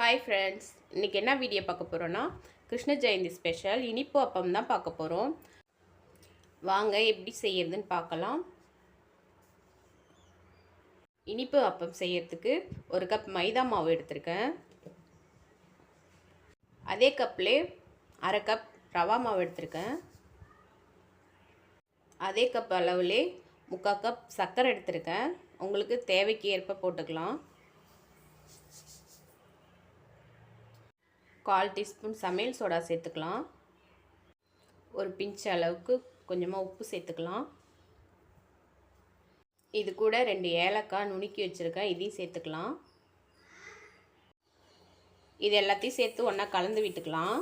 Hi friends இன்றைக்கி என்ன video பார்க்க போகிறோன்னா கிருஷ்ண ஜெயந்தி ஸ்பெஷல் இனிப்பு அப்பம் தான் பார்க்க போகிறோம் வாங்க எப்படி செய்யறதுன்னு பார்க்கலாம். இனிப்பு அப்பம் செய்யறதுக்கு ஒரு கப் மைதா மாவு எடுத்திருக்கேன். அதே கப்லே அரை கப் ரவா மாவு எடுத்திருக்கேன். அதே கப் அளவுலே முக்கால் கப் சர்க்கரை எடுத்திருக்கேன். உங்களுக்கு தேவைக்கு ஏற்ப போட்டுக்கலாம். கால் டீஸ்பூன் சமையல் சோடா சேர்த்துக்கலாம். ஒரு பிஞ்ச் அளவுக்கு கொஞ்சமாக உப்பு சேர்த்துக்கலாம். இது கூட ரெண்டு ஏலக்காய் நுணுக்கி வச்சுருக்கேன் இதையும் சேர்த்துக்கலாம். இது எல்லாத்தையும் சேர்த்து ஒன்றா கலந்து விட்டுக்கலாம்.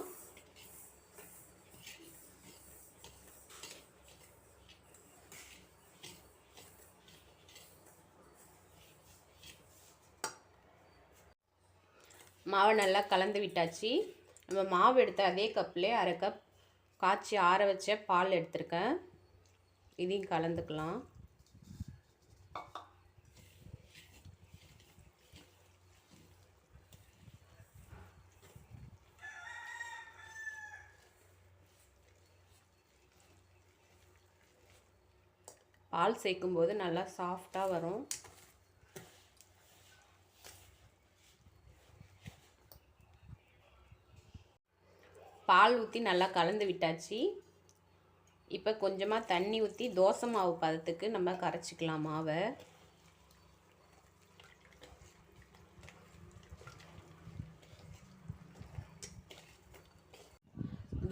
மாவை நல்லா கலந்து விட்டாச்சு. நம்ம மாவு எடுத்த அதே கப்பில் அரை கப் காய்ச்சி ஆற வச்ச பால் எடுத்திருக்கேன். இதையும் கலந்துக்கலாம். பால் சேர்க்கும்போது நல்லா சாஃப்டாக வரும். பால் ஊற்றி நல்லா கலந்து விட்டாச்சு. இப்போ கொஞ்சமாக தண்ணி ஊற்றி தோசை மாவு பதத்துக்கு நம்ம கரைச்சிக்கலாம் மாவை.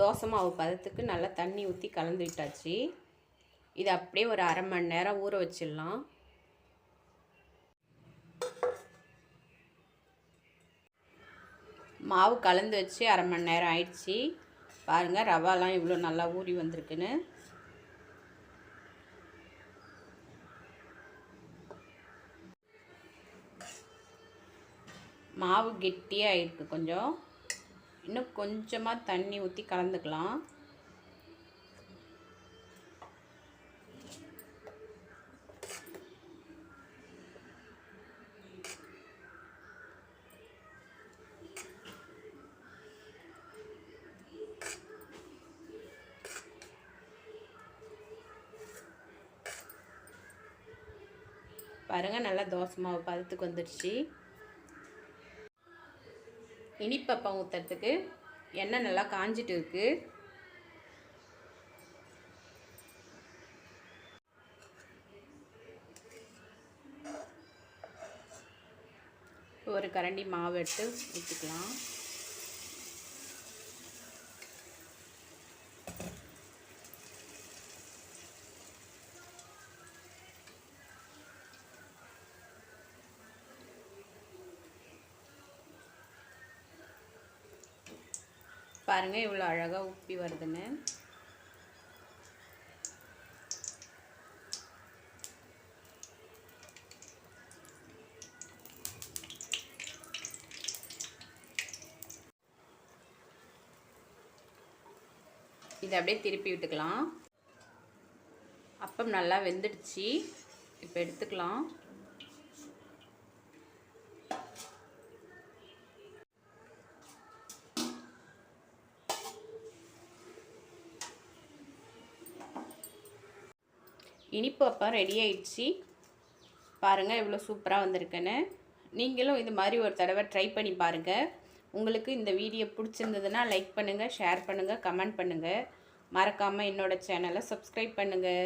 தோசை மாவு பதத்துக்கு நல்லா தண்ணி ஊற்றி கலந்து விட்டாச்சு. இது அப்படியே ஒரு அரை மணி நேரம் ஊற வச்சிடலாம். மாவு கலந்து வச்சு அரை மணி நேரம் ஆயிடுச்சு. பாருங்கள் ரவாலாம் இவ்வளோ நல்லா ஊறி வந்திருக்குன்னு. மாவு கெட்டியாக இருக்குது கொஞ்சம். இன்னும் கொஞ்சமாக தண்ணி ஊற்றி கலந்துக்கலாம். பாருங்கள் நல்லா தோசை மாவு பதத்துக்கு வந்துடுச்சு. இனிப்பப்பம் ஊற்றுறதுக்கு எண்ணெய் நல்லா காஞ்சிட்டு இருக்கு. ஒரு கரண்டி மாவு எடுத்து ஊற்றிக்கலாம் பாருங்கள் இவ்வளோ அழகாக உப்பி வருதுன்னு. இதை அப்படியே திருப்பி விட்டுக்கலாம். அப்பம் நல்லா வெந்துடுச்சு. இப்போ எடுத்துக்கலாம். இனிப்பு அப்போ ரெடி ஆயிடுச்சு. பாருங்கள் எவ்வளோ சூப்பராக வந்திருக்குன்னு. நீங்களும் இது மாதிரி ஒரு தடவை ட்ரை பண்ணி பாருங்கள் உங்களுக்கு இந்த வீடியோ பிடிச்சிருந்ததுன்னா லைக் பண்ணுங்கள் ஷேர் பண்ணுங்கள் கமெண்ட் பண்ணுங்கள் மறக்காமல் என்னோடய சேனலை சப்ஸ்கிரைப் பண்ணுங்கள்